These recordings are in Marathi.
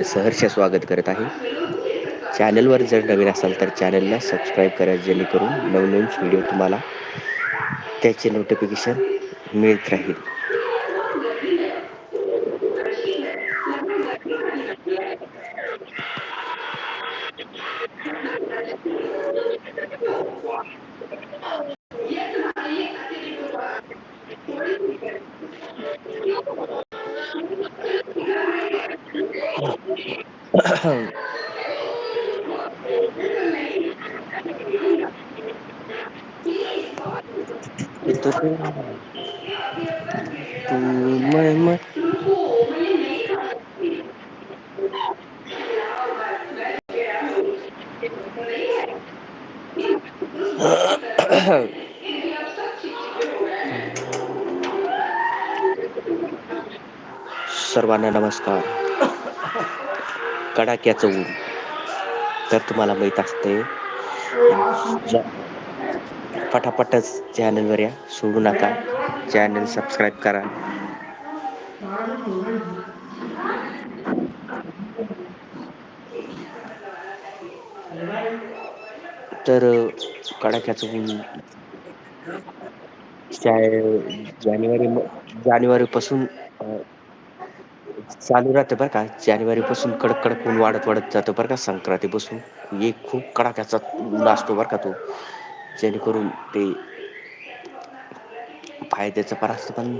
सहर्ष स्वागत करत आहे. चॅनलवर जर नवीन असाल तर चॅनलला सबस्क्राईब करा जेणेकरून नवनवीन व्हिडिओ तुम्हाला त्याचे नोटिफिकेशन मिळत राहील. तू मैं मैं सर्वांना नमस्कार कडाक्याचं ऊन. तर तुम्हाला माहीत असते पटापटच चॅनलवर या. सोडू नका. चॅनल सबस्क्राईब करा. तर कडाक्याचं ऊन जानेवारी जानेवारी पासून चालू राहतं बरं का. जानेवारी पासून कडक कडक ऊन वाढत वाढत जातं बरं का संक्रांतीपासून. एक खूप कडाक्याचा ऊन असतो बरं का तो. जेणेकरून ते फायद्याचं पण असतं पण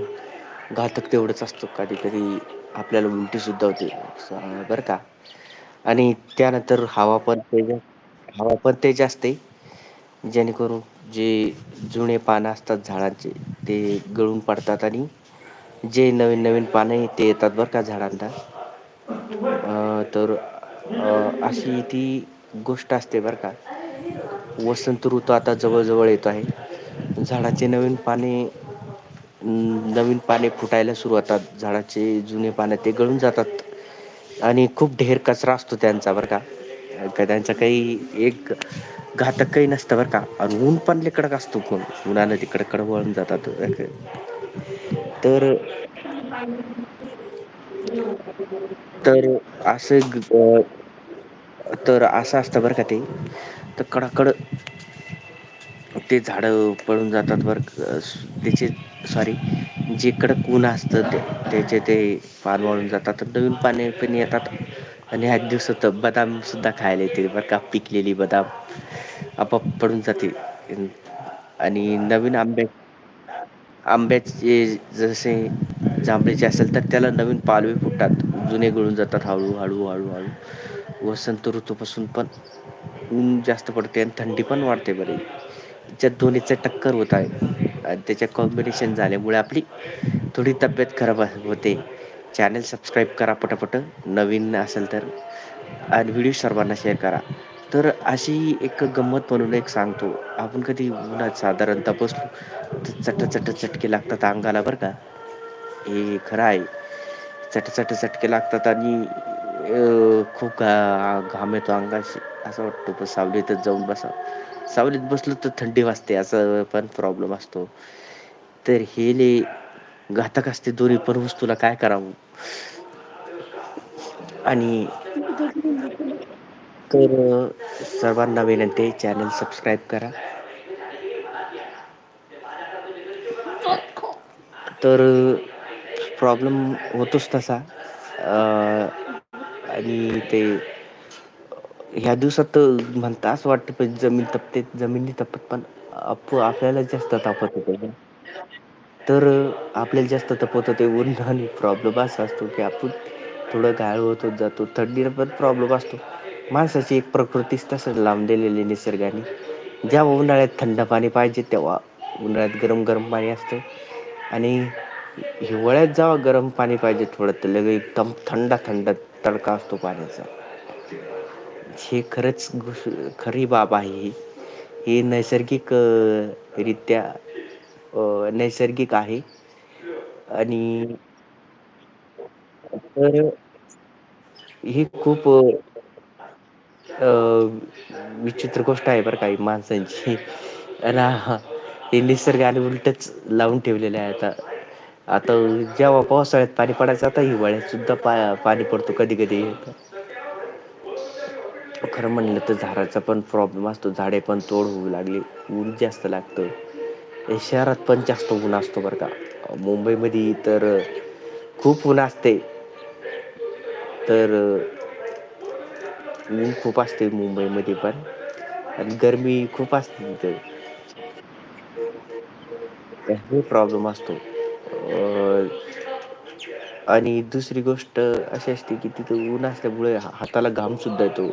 घातक तेवढंच असतो. कधी कधी आपल्याला उलटी सुद्धा होते. बरं का. आणि त्यानंतर हवा पण तेज हवा पण तेज असते. जेणेकरून जे जुने पानं असतात झाडांचे ते गळून पडतात आणि जे नवीन नवीन पाने ते येतात बरं का झाडांना. तर अशी ती गोष्ट असते बरं का. वसंत ऋतू आता जवळजवळ येतो आहे. झाडाचे नवीन पाने नवीन पाने फुटायला सुरू होतात झाडाचे जुने पाने ते गळून जातात. आणि खूप ढेर कचरा असतो त्यांचा बर का. त्यांचा काही एक घातक काही नसतं बरं का. आणि ऊन पण लय कडक असतो कोण. उन्हानं तिकडं कडक वळून जातात. तर तर असं तर असं असतं बरं का ते. तर कडाकड ते झाड पळून जातात बरं त्याचे सॉरी जे कडक ऊन असतं ते त्याचे ते पान वाळून जातात. नवीन पाने पण येतात. आणि ह्या दिवसात बदाम सुद्धा खायला येते बरं का पिकलेली बदाम आपोआप पडून जाते आणि नवीन आंबे आंब्याचे जसे जांभळीचे असेल तर त्याला नवीन पालवी फुटतात. जुने गळून जातात हळू हळू वसंत ऋतूपासून पण ऊन जास्त पडते आणि थंडी पण वाढते बरे. च्यात दोन्हीच टक्कर होत आहे. त्याच्या कॉम्बिनेशन झाल्यामुळे आपली थोडी तब्येत खराब होते. चॅनल सबस्क्राईब करा पटापट. नवीन असेल तर. आणि व्हिडिओ सर्वांना शेअर करा. तर अशी एक गंमत म्हणून एक सांगतो. आपण कधी उन्हात साधारणतः बसलो चट चट चटके लागतात अंगाला बरं का. हे खरं आहे. चट चट चटके लागतात आणि खूप घा घाम येतो अंगाशी. असं वाटतो पण सावलीतच जाऊन बसा. सावलीत बसलो तर थंडी वाजते असं पण प्रॉब्लेम असतो. तर हे ले घातक असते दोन्ही पण वस्तूला काय करावं? आणि तर सर्वांना विनंती चॅनल सबस्क्राईब करा. तर प्रॉब्लेम होतोच तसा. आणि ते ह्या दिवसात म्हणता असं वाटतं पण जमीन तपते जमिनी तपत पण आप आपल्याला जास्त तापत होते तर आपल्याला जास्त तपत होते उन्ह आणि प्रॉब्लेम असा असतो की आपण थोडं गाळ होत होत जातो थंडीला पण प्रॉब्लेम असतो. माणसाची एक प्रकृतीच तसंच लावून दिलेली निसर्गाने. जेव्हा उन्हाळ्यात थंड पाणी पाहिजे तेव्हा उन्हाळ्यात गरम गरम पाणी असतं. आणि हिवाळ्यात जेव्हा गरम पाणी पाहिजे थोडं तर लगे एकदम थंड थंड तडका असतो पाण्याचा. हे खरंच खरी बाब आहे ही. हे नैसर्गिक रित्या नैसर्गिक आहे. आणि तर ही खूप विचित्र गोष्ट आहे बरं काही माणसांची. अ हे निसर्गाने उलटच लावून ठेवलेले आहे आता. आता जेव्हा पावसाळ्यात पाणी पडायचं आता हिवाळ्यात सुद्धा पा पाणी पडतो कधी कधी खरं म्हणलं तर झाडाचा पण प्रॉब्लेम असतो झाडे पण तोड होऊ लागली ऊन जास्त लागतं. शहरात पण जास्त ऊन असतो बरं का. मुंबईमध्ये तर खूप ऊन असते. तर ऊन खूप असते मुंबईमध्ये पण. आणि गरमी खूप असते तिथे. हे प्रॉब्लेम असतो. आणि दुसरी गोष्ट अशी असते की तिथे ऊन असल्यामुळे हाताला घाम सुद्धा येतो.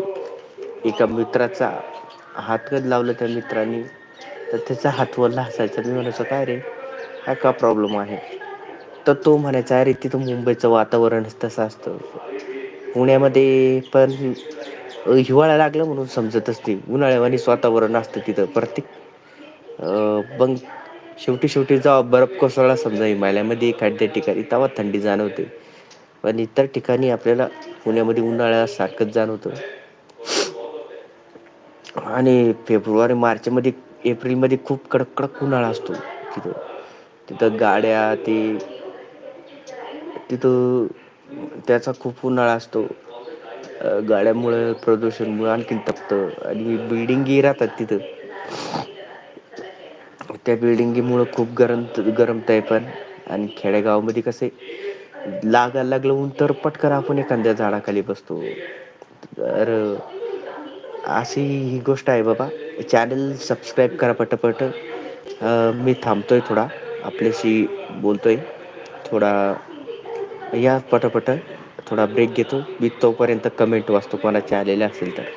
एका मित्राचा हात हातकत लावलं त्या मित्रांनी तर त्याचा हात वरला असायचा मी म्हणायचो काय रे? हा का प्रॉब्लेम आहे? तर तो म्हणायचा अरे तिथं मुंबईचं वातावरणच तसं असतं. पुण्यामध्ये पण हिवाळा लागला म्हणून समजतच नाही. उन्हाळ्यावा वातावरण असतं तिथं प्रत्येक. अ पण शेवटी शेवटी जेव्हा बर्फ कोसळला समजा हिमालयामध्ये एखाद्या ठिकाणी तेव्हा थंडी जाणवते. पण इतर ठिकाणी आपल्याला पुण्यामध्ये उन्हाळ्याला सारखंच जाणवतं. आणि फेब्रुवारी मार्चमध्ये एप्रिलमध्ये खूप कडक कडक उन्हाळा असतो तिथं. तिथं गाड्या ते तिथं त्याचा खूप उन्हाळा असतो. गाड्यामुळं प्रदूषणमुळं आणखीन तपत. आणि बिल्डिंगी राहतात तिथं. त्या बिल्डिंगीमुळं खूप गरम गरमत आहे पण. आणि खेडेगावामध्ये कसे लागायला लागलं ऊन तर पटकर आपण एखाद्या झाडाखाली बसतो. तर अशी ही गोष्ट आहे बाबा. चॅनल सबस्क्राईब करा पटपट. मी थांबतोय थोडा. आपल्याशी बोलतोय. थोडा या पटपट. थोडा ब्रेक घेतो. मी तोपर्यंत कमेंट वाचतो. कोणाचे आलेले असेल तर.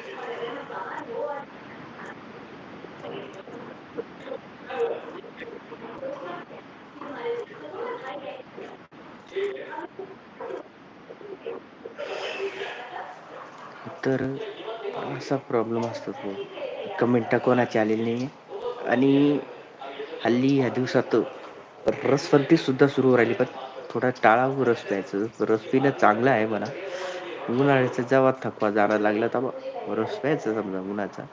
तर असा प्रॉब्लेम असतो तो. कमेंट कोणाची आलेली नाही आणि हल्ली ह्या दिवसात रसवंती सुद्धा सुरू राहिली पण थोडा टाळावं रस प्यायचं. रस पिणं चांगलं आहे म्हणा. उन्हाळ्याचा जेव्हा थकवा जाणं लागला तेव्हा रस प्यायचा समजा उन्हाचा.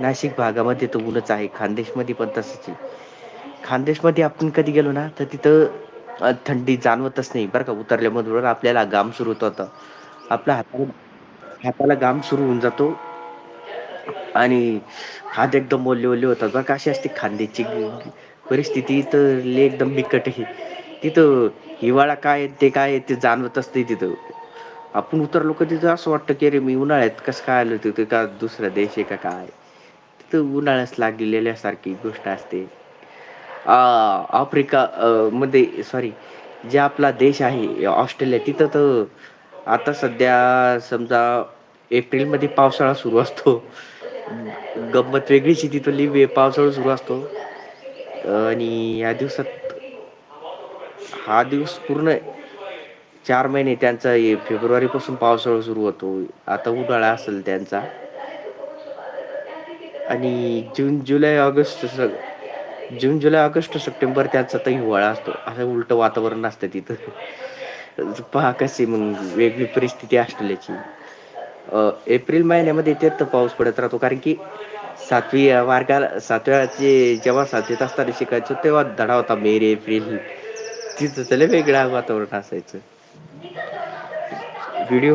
नाशिक भागामध्ये तर ऊनच आहे. खानदेशमध्ये पण तसंच आहे. खानदेशमध्ये आपण कधी गेलो ना तर तिथं थंडी जाणवतच नाही. बरं का उतरल्यामधून आपल्याला घाम सुरू होत होतं आपल्या हाताला हाताला घाम सुरू होऊन जातो. आणि हात एकदम ओले ओले होतात बघ अशी असते खांद्याची परिस्थिती. तर एकदम बिकट आहे. तिथं हिवाळा काय ते काय ते जाणवत असते तिथं. आपण उतर लोक तिथं असं वाटतं की अरे मी उन्हाळ्यात कसं काय आलो तिथं का दुसरा देश आहे का काय? तिथं उन्हाळ्यास लागलेल्या सारखी गोष्ट असते. आफ्रिका मध्ये सॉरी जे आपला देश आहे ऑस्ट्रेलिया तिथं तर आता सध्या समजा एप्रिलमध्ये पावसाळा सुरू असतो. गंमत वेगळीच तिथली पावसाळा सुरू असतो. आणि या दिवसात हा दिवस पूर्ण चार महिने त्यांचा फेब्रुवारी पासून पावसाळा सुरू होतो. आता उन्हाळा असेल त्यांचा. आणि जून जुलै ऑगस्ट जून जुलै ऑगस्ट सप्टेंबर त्यांचा तर हिवाळा असतो. असं उलट वातावरण असतं तिथं. पहा कशी मग वेगळी परिस्थिती ऑस्ट्रेलियाची एप्रिल महिन्यामध्ये ते तर पाऊस पडत राहतो. कारण की सातवी मार्गाला सातव्याचे जेव्हा सातवीत असताना शिकायचो तेव्हा धडा होता. मेरी एप्रिल. तिथं त्याला वेगळं वातावरण असायचं. व्हिडिओ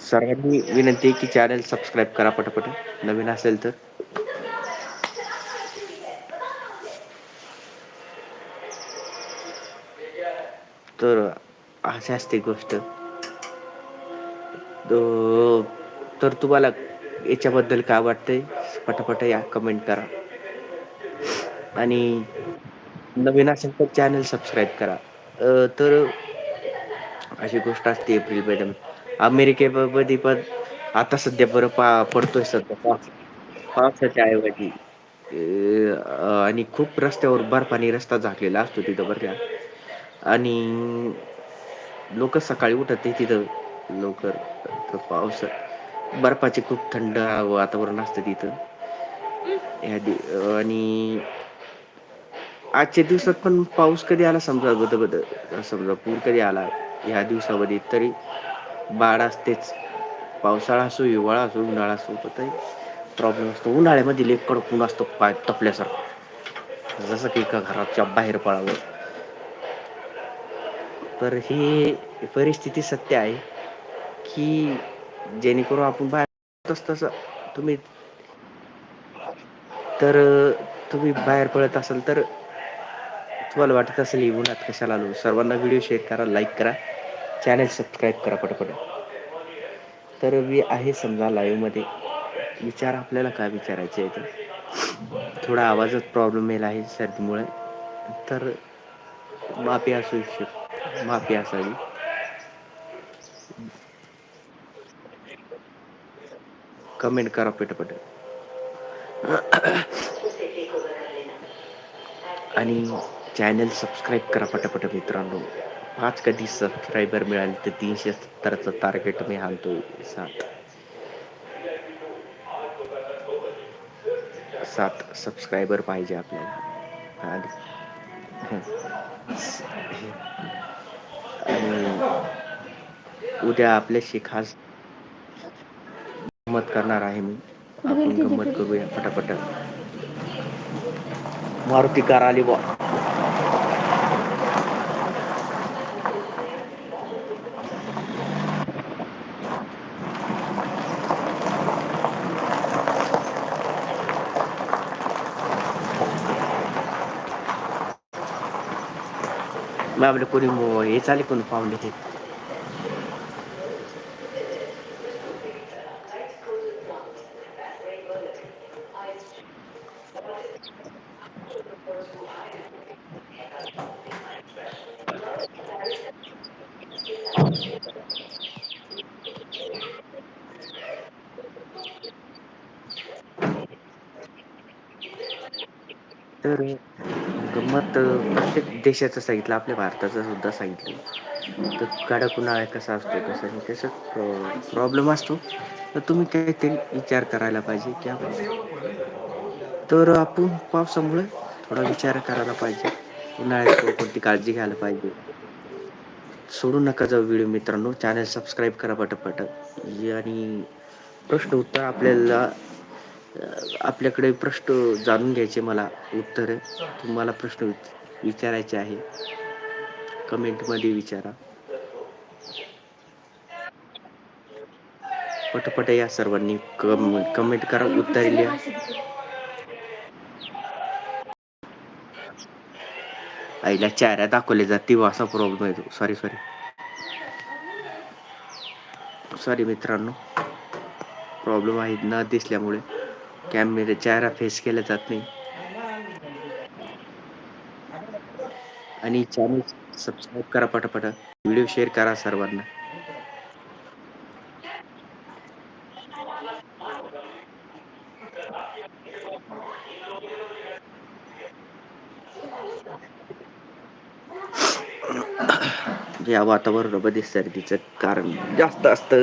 सर्वांनी विनंती आहे की चॅनल सबस्क्राईब करा पटापट. नवीन असेल तर. तर अशी असते गोष्ट. तर तुम्हाला याच्याबद्दल काय वाटतंय? पटापट या कमेंट करा. आणि नवीन असेल तर चॅनल सबस्क्राईब करा. अ तर अशी गोष्ट असते एप्रिल महिन्यामध्ये अमेरिके पण आता सध्या बरं पा पडतोय सध्या पाऊस. पावसाच्या ऐवजी. अ आणि खूप रस्त्यावर बर्फानी रस्ता झाकलेला असतो तिथं बर का. आणि लोक सकाळी उठत नाही तिथं लवकर. पाऊस बर्फाची खूप थंड वातावरण असतं तिथं. आणि आजच्या दिवसात पण पाऊस कधी आला समजा बद बद समजा पूर कधी आला? ह्या दिवसामध्ये तरी बाढ असतेच. पावसाळा असो हिवाळा असो उन्हाळा असो प्रॉब्लेम असतो. उन्हाळ्यामध्ये लय कडक ऊन असतो पाय तपल्यासारखं. जसं की एका घराच्या बाहेर पळावं तर ही परिस्थिती सत्य आहे की जेणेकरून आपण बाहेर तसं. तुम्ही तर तुम्ही बाहेर पळत असाल तर तुम्हाला वाटत असेल उन्हात कशाला आलो? सर्वांना व्हिडिओ शेअर करा लाईक करा. चॅनल सबस्क्राईब करा पटपट. तर मी आहे समजा लाईव्हमध्ये विचार आपल्याला काय विचारायचे आहे ते थोडा आवाजात प्रॉब्लेम येईल आहे सर्दीमुळे. तर माफी असू शक माफी असावी. कमेंट करा पटपट. आणि चॅनल सबस्क्राईब करा पटापट मित्रांनो. पाच कधी सबस्क्रायबर मिळाले तर तीनशे सत्तरच टार्गेट मी हालतो सात. सात सबस्क्रायबर पाहिजे आपल्याला. आणि उद्या आपल्याशी खास गमत करणार आहे मी. आपण गंमत करूया पटापट. मारुती कार आली बा मग आपले कोणी हे चाले कोणी पाहुणे ते तर गंमत प्रत्येक देशाचं सांगितलं आपल्या भारताचं सुद्धा सांगितलं. तर कडक उन्हाळा कसा असतो कसं कसं प्रॉब्लेम असतो. तर तुम्ही काहीतरी विचार करायला पाहिजे त्या तर आपण पावसामुळे थोडा विचार करायला पाहिजे. उन्हाळ्यात कोणती काळजी घ्यायला पाहिजे. सोडू नका जाऊ व्हिडिओ मित्रांनो. चॅनल सबस्क्राईब करा पटपट. आणि प्रश्न उत्तर आपल्याला आपल्याकडे प्रश्न जाणून घ्यायचे मला उत्तर. तुम्हाला प्रश्न विचारायचे आहे. कमेंटमध्ये विचारा. पटपट या सर्वांनी कम कमेंट करा उत्तर लिहा. आईला चेहऱ्या दाखवले जाते असा प्रॉब्लेम आहे सॉरी सॉरी सॉरी मित्रांनो. प्रॉब्लेम आहे न दिसल्यामुळे. कॅमेरे चेहरा फेस केला जात नाही. आणि चॅनल सबस्क्राईब करा पटापट. व्हिडिओ शेअर करा सर्वांना. या वातावरणामध्ये सर्दीचं कारण जास्त असत.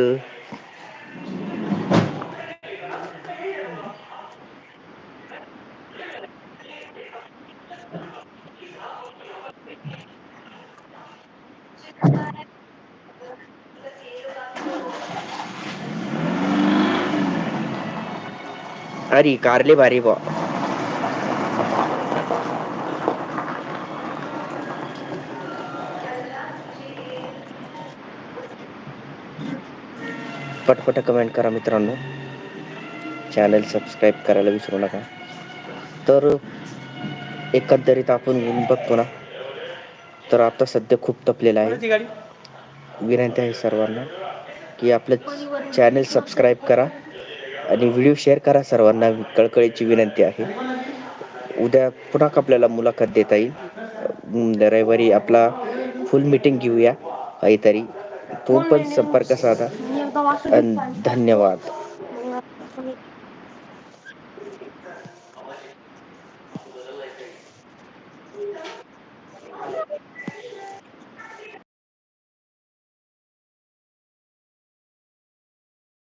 अरे कार लय भारी बुवा. पटपट कमेंट करा मित्रांनो. चॅनल सबस्क्राईब करायला विसरू नका. तर एकंदरीत आपण येऊन बघतो ना तर आता सध्या खूप तपलेलं आहे. विनंती आहे सर्वांना कि आपलं चॅनल सबस्क्राईब करा. आणि व्हिडिओ शेअर करा सर्वांना. कळकळीची विनंती आहे. उद्या पुन्हा आपल्याला मुलाखत देता येईल. रविवारी आपला फुल मीटिंग घेऊया. काहीतरी. तो पण संपर्क साधा. धन्यवाद.